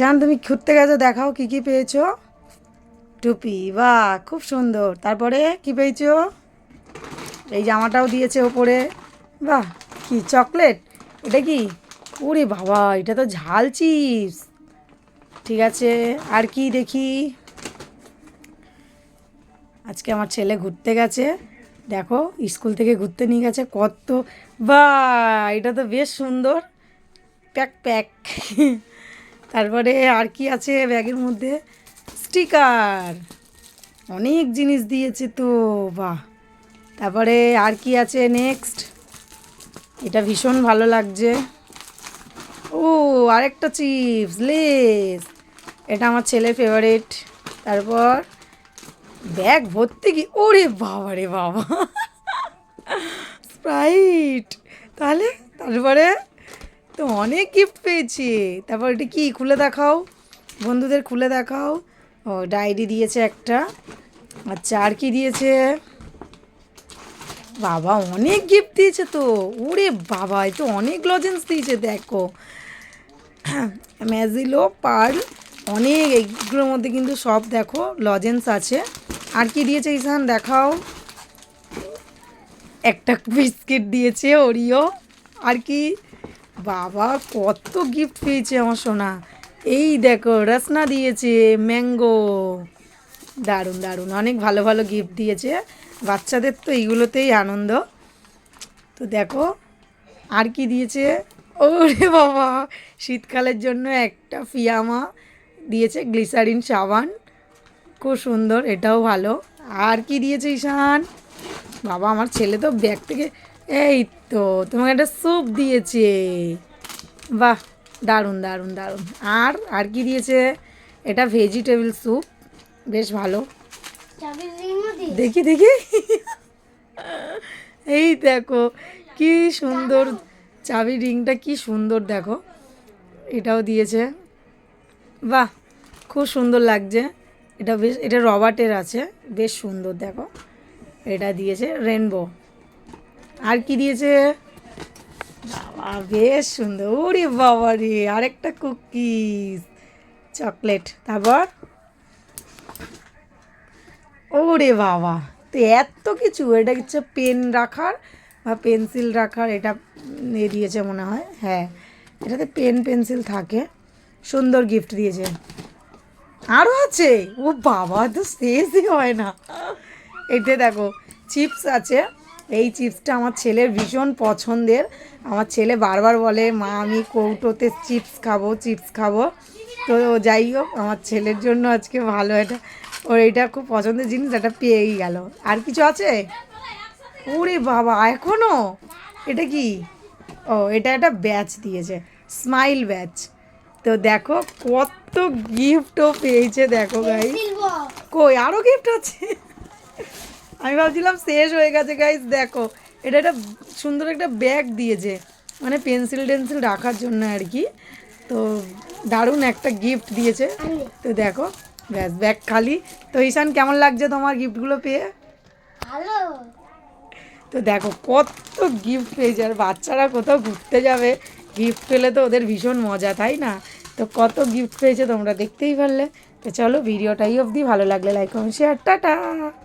জান, তুমি ঘুরতে গেছো, দেখাও কি কি পেয়েছ। টুপি, বাহ, খুব সুন্দর। তারপরে কি পেয়েছ? এই জামাটাও দিয়েছে ওপরে। বাহ, কি চকলেট? এটা কি? ওরে বাবা, এটা তো ঝাল চিপস। ঠিক আছে, আর কি দেখি? আজকে আমার ছেলে ঘুরতে গেছে। দেখো, স্কুল থেকে ঘুরতে নিয়ে গেছে, কত বা এটা তো বেশ সুন্দর। Pack pack. তারপরে আর কি আছে ব্যাগের মধ্যে? স্টিকার। অনেক জিনিস দিয়েছে তো, বাহ। তারপরে আর কি আছে নেক্সট? এটা ভীষণ ভালো লাগছে। ও, আরেকটা চিপস, লেস। এটা আমার ছেলের ফেভারিট তারপর ব্যাগ ভর্তি কি? ওরে বাবা রে বাবা। স্প্রাইট তাহলে, তারপরে তো অনেক গিফট পেয়েছি। তারপর এটা কি? খুলে দেখাও। বন্ধুদের খুলে দেখাও। ও, ডায়েরি দিয়েছে একটা। আচ্ছা আর কি দিয়েছে? বাবা, অনেক গিফট দিয়েছে তো। ওরে বাবা, এ তো অনেক লজেন্স দিয়েছে, দেখো। ম্যাজিলো পার্ল অনেক, এইগুলোর মধ্যে কিন্তু সব, দেখো লজেন্স আছে। আর কি দিয়েছে ইসান দেখাও। একটা বিস্কিট দিয়েছে ওরিও আর কি? বাবা, কত গিফট পেয়েছে আমার সোনা। এই দেখো, রসনা দিয়েছে ম্যাঙ্গো দারুণ দারুণ, অনেক ভালো ভালো গিফট দিয়েছে। বাচ্চাদের তো এইগুলোতেই আনন্দ। তো দেখো, আর কি দিয়েছে? ওরে বাবা, শীতকালের জন্য একটা ফিয়ামা দিয়েছে, গ্লিসারিন সাবান। খুব সুন্দর, এটাও ভালো। আর কি দিয়েছে ঈশান? বাবা, আমার ছেলে তো ব্যাগ থেকে এই তো, তোমাকে একটা স্যুপ দিয়েছে। বাহ, দারুণ দারুণ দারুণ। আর আর কি দিয়েছে? এটা ভেজিটেবল স্যুপ বেশ ভালো। দেখি দেখি। এই দেখো, কি সুন্দর, চাবি রিংটা কি সুন্দর, দেখো। এটাও দিয়েছে। বাহ, খুব সুন্দর লাগছে। এটা বেশ, এটা রবার্টের আছে, বেশ সুন্দর, দেখো। এটা দিয়েছে রেনবো। আর কি দিয়েছে? বাবা, বেশ সুন্দর। ওরে বাবা রে, আরেকটা কুকিজ। চকলেট। তারপর? ওরে বাবা, তো এত কিছু, এটা হচ্ছে পেন রাখার বা পেন্সিল রাখার, এটা এ দিয়েছে মনে হয়। হ্যাঁ এটাতে পেন, পেন্সিল থাকে। সুন্দর গিফট দিয়েছে। আরও আছে? ও বাবা তো শেষই হয় না। এতে দেখো চিপস আছে। এই চিপসটা আমার ছেলের ভীষণ পছন্দের। আমার ছেলে বারবার বলে মা আমি কৌটোতে চিপস খাব চিপস খাব। তো যাই হোক আমার ছেলের জন্য আজকে ভালো এটা ওর এটা খুব পছন্দের জিনিস এটা পেয়েই গেল। আর কিছু আছে? ওরে বাবা এখনও? এটা কি? ও এটা একটা ব্যাচ দিয়েছে স্মাইল ব্যাচ। তো দেখো কত গিফটও পেয়েছে দেখো গাই কই আরও গিফট আছে? আমি ভাবছিলাম শেষ হয়ে গেছে গাইজ দেখো। এটা একটা সুন্দর একটা ব্যাগ দিয়েছে। মানে পেন্সিল টেন্সিল রাখার জন্য আর কি। তো দারুণ একটা গিফট দিয়েছে। তো দেখো ব্যাস ব্যাগ খালি। তো ঈশান কেমন লাগছে তোমার গিফটগুলো পেয়ে? ভালো। তো দেখো কত গিফট পেয়েছে। আর বাচ্চারা কোথাও ঘুরতে যাবে গিফট পেলে তো ওদের ভীষণ মজা তাই না? তো কত গিফট পেয়েছে তোমরা দেখতেই পারলে। তো চলো ভিডিওটাই অবধি ভালো লাগলে লাইক কমেন্ট শেয়ার টাটা!